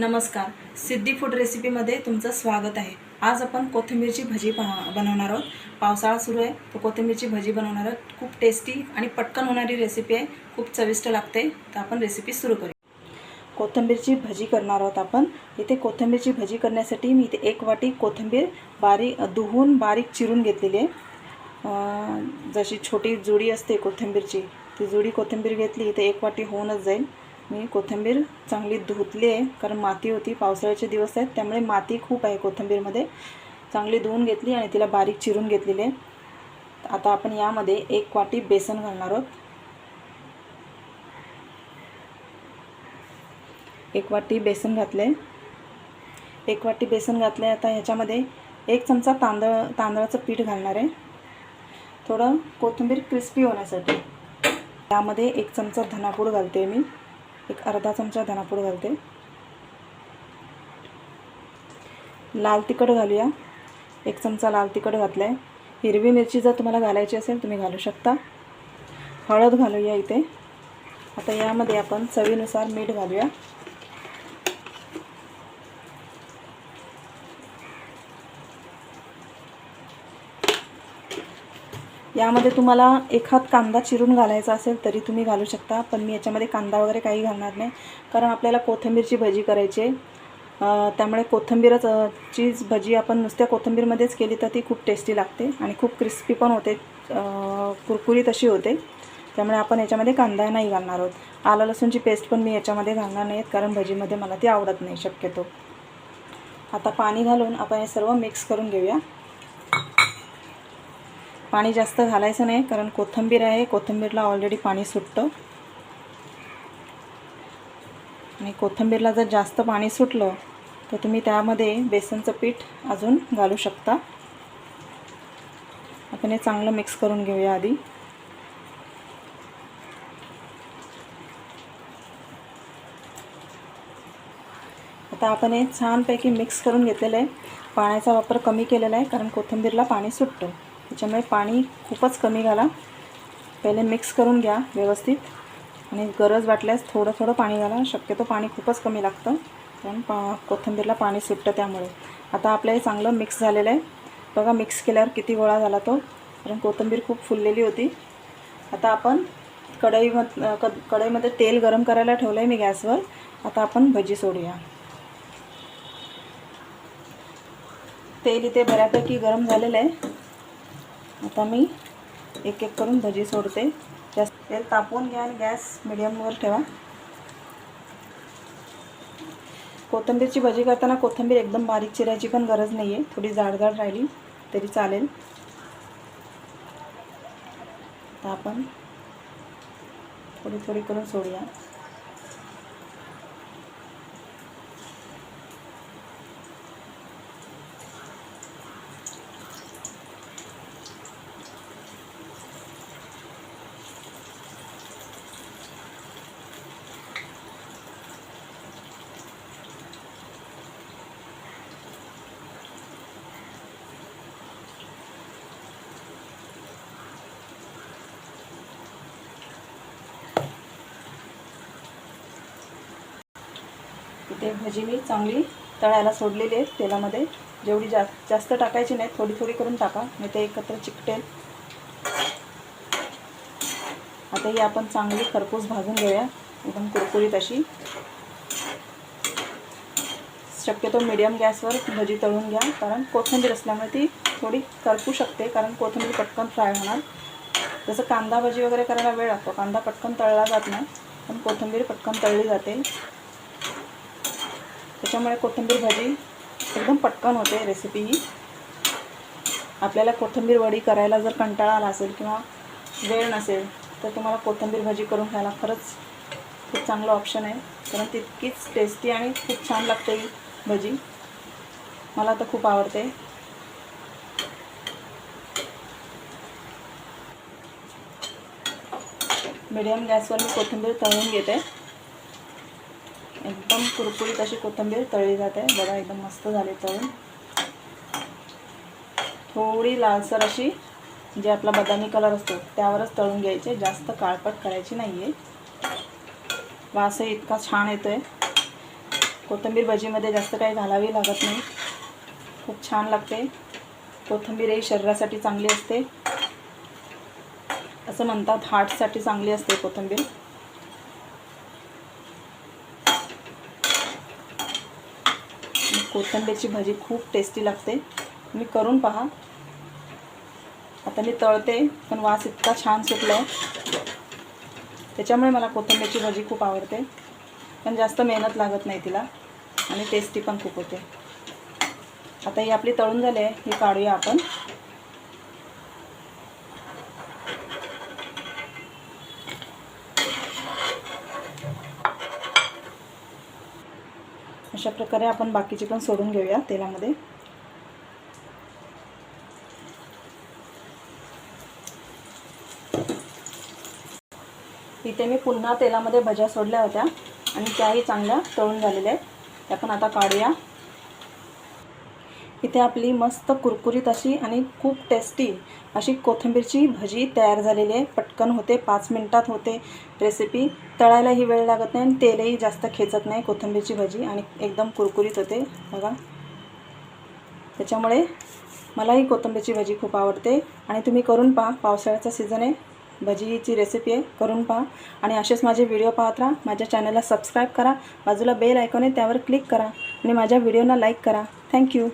नमस्कार. सिद्धी फूड रेसिपीमध्ये तुमचं स्वागत आहे. आज आपण कोथिंबीरची भजी बनवणार आहोत. पावसाळा सुरू आहे तर कोथिंबीरची भजी बनवणार आहोत. खूप टेस्टी आणि पटकन होणारी रेसिपी आहे. खूप चविष्ट लागते. तर आपण रेसिपी सुरू करूया. कोथिंबीरची भजी करणार आहोत आपण. इथे कोथिंबीरची भजी करण्यासाठी मी इथे एक वाटी कोथिंबीर बारीक धुवून बारीक चिरून घेतलेली आहे. जशी छोटी जुडी असते कोथिंबीरची ती जुडी कोथिंबीर घेतली इथे एक वाटी होऊनच जाईल. मी कोथिंबीर चांगली धुतली आहे कारण माती होती पावसाळ्याचे दिवस आहेत त्यामुळे माती खूप आहे कोथिंबीरमध्ये. चांगली धुवून घेतली आणि तिला बारीक चिरून घेतलेली आहे. आता आपण यामध्ये एक वाटी बेसन घालणार आहोत. एक वाटी बेसन घातले एक वाटी बेसन घातले आता ह्याच्यामध्ये एक चमचा तांदळ तांदळाचं पीठ घालणार आहे. थोडं कोथिंबीर क्रिस्पी होण्यासाठी. त्यामध्ये एक चमचा धनापूड घालते मी. एक अर्धा चमचा धनापूड घालते. लाल तिखट घालूया. एक चमचा लाल तिखट घातला आहे हिरवी मिरची जर तुम्हाला घालायची असेल तुम्ही घालू शकता. हळद घालूया इथे. आता यामध्ये आपण चवीनुसार मीठ घालूया. यामध्ये तुम्हाला एखाद कांदा चिरून घालायचा असेल तरी तुम्ही घालू शकता पण मी याच्यामध्ये कांदा वगैरे काही घालणार नाही. कारण आपल्याला कोथिंबीरची भजी करायची आहे. त्यामुळे कोथिंबीरच चीज भजी आपण नुसत्या कोथिंबीरमध्येच केली तर ती खूप टेस्टी लागते आणि खूप क्रिस्पी पण होते. कुरकुरीत अशी होते. त्यामुळे आपण याच्यामध्ये कांदा नाही घालणार आहोत. आलं लसूणची पेस्ट पण मी याच्यामध्ये घालणार नाहीत कारण भजीमध्ये मला ती आवडत नाही शक्यतो. आता पाणी घालून आपण हे सर्व मिक्स करून घेऊया. पाणी जास्त घालायचं नाही कारण कोथिंबीर आहे. कोथिंबीरला ऑलरेडी पाणी सुटतं. आणि कोथिंबीरला जर जास्त पाणी सुटलं तर तुम्ही त्यामध्ये बेसनचं पीठ अजून घालू शकता. आपण हे चांगलं मिक्स करून घेऊया आधी. आता आपण हे छानपैकी मिक्स करून घेतलेलं आहे. पाण्याचा वापर कमी केलेला आहे कारण कोथिंबीरला पाणी सुटतं. त्याच्यामुळे पाणी खूपच कमी घाला. पहिले मिक्स करून घ्या व्यवस्थित. आणि गरज वाटल्यास थोडं थोडं पाणी घाला. शक्यतो पाणी खूपच कमी लागतं. कारण पा कोथिंबीरला पाणी सुटतं त्यामुळे. आता आपलं हे चांगलं मिक्स झालेलं आहे. बघा मिक्स केल्यावर किती गोळा झाला तो. कारण कोथिंबीर खूप फुललेली होती. आता आपण कढईमध क कढईमध्ये तेल गरम करायला ठेवलं आहे मी गॅसवर. आता आपण भजी सोडूया. तेल इथे बऱ्यापैकी गरम झालेलं आहे. आता मी एक एक करून भजी सोडते. जास्त तेल तापवून घ्या आणि गॅस मिडियमवर ठेवा. कोथिंबीरची भजी करताना कोथिंबीर एकदम बारीक चिरायची पण गरज नाही आहे थोडी जाडजाड राहिली तरी चालेल. आता आपण थोडी थोडी करून सोडूया. इथे भजी मी चांगली तळायला सोडलेली आहे तेलामध्ये. जेवढी जास्त जास्त टाकायची नाही थोडी थोडी करून टाका नाही ते एकत्र चिकटेल. आता ही आपण चांगली खरपूस भाजून घेऊया एकदम कुरकुरीत अशी. शक्यतो मीडियम गॅसवर भजी तळून घ्या कारण कोथिंबीर असल्यामुळे ती थोडी करपू शकते कारण कोथिंबीर पटकन फ्राय होणार. जसं कांदा भजी वगैरे करायला वेळ लागतो कांदा पटकन तळला जात नाही पण कोथिंबीर पटकन तळली जाते. त्याच्यामुळे कोथिंबीर भाजी एकदम पटकन होते रेसिपी ही. आपल्याला कोथिंबीर वडी करायला जर कंटाळा आला असेल किंवा वेळ नसेल तर तुम्हाला कोथिंबीर भाजी करून खायला खरंच खूप चांगलं ऑप्शन आहे. कारण तितकीच टेस्टी आणि खूप छान लागते ही भजी. मला तर खूप आवडते. मीडियम गॅसवर मी कोथिंबीर तळून घेते. एकदम कुरकुरीत अशी कोथिंबीर तळली जाते. बघा एकदम मस्त झाली तळून. थोडी लालसर अशी जे आपला बदामी कलर असतो त्यावरच तळून घ्यायचे. जास्त काळपट करायची नाही आहे वासही इतका छान येतो आहे कोथिंबीर भजीमध्ये जास्त काही घालावी लागत नाही. खूप छान लागते. कोथिंबीर ही शरीरासाठी चांगली असते. असं म्हणतात हार्टसाठी चांगली असते कोथिंबीर. कोथिंबीरची भाजी खूप टेस्टी लागते. तुम्ही करून पहा. आता मी तळते पण वास इतका छान सुटला आहे. त्याच्यामुळे मला कोथिंबीरची भाजी खूप आवडते. पण जास्त मेहनत लागत नाही तिला. आणि टेस्टी पण खूप होते. आता ही आपली तळून झाली आहे. ही काढूया आपण. अशा प्रकारे आपण बाकीची पण सोडून घेऊया तेलामध्ये. इथे मी पुन्हा तेलामध्ये भज्या सोडल्या होत्या आणि त्याही चांगल्या तळून झालेल्या आहेत. त्या पण आता काढूया. इथे आपली मस्त कुरकुरीत अशी आणि खूप टेस्टी अशी कोथिंबीरची भजी तयार झालेली आहे. पटकन होते पाच मिनटात होते रेसिपी तळायलाही वेळ लागत नाही आणि तेलही जास्त खेचत नाही कोथिंबीरची भजी आणि एकदम कुरकुरीत होते बघा. त्याच्यामुळे मलाही कोथिंबीरची भजी खूप आवडते आणि तुम्ही करून पहा पावसाळ्याचा सीझन आहे. भजीची रेसिपी आहे करून पहा. आणि असेच माझे व्हिडिओ पाहत राहा. माझ्या चॅनलला सबस्क्राईब करा. बाजूला बेल ऐकून आहे त्यावर क्लिक करा. आणि माझ्या व्हिडिओला लाईक करा. थँक्यू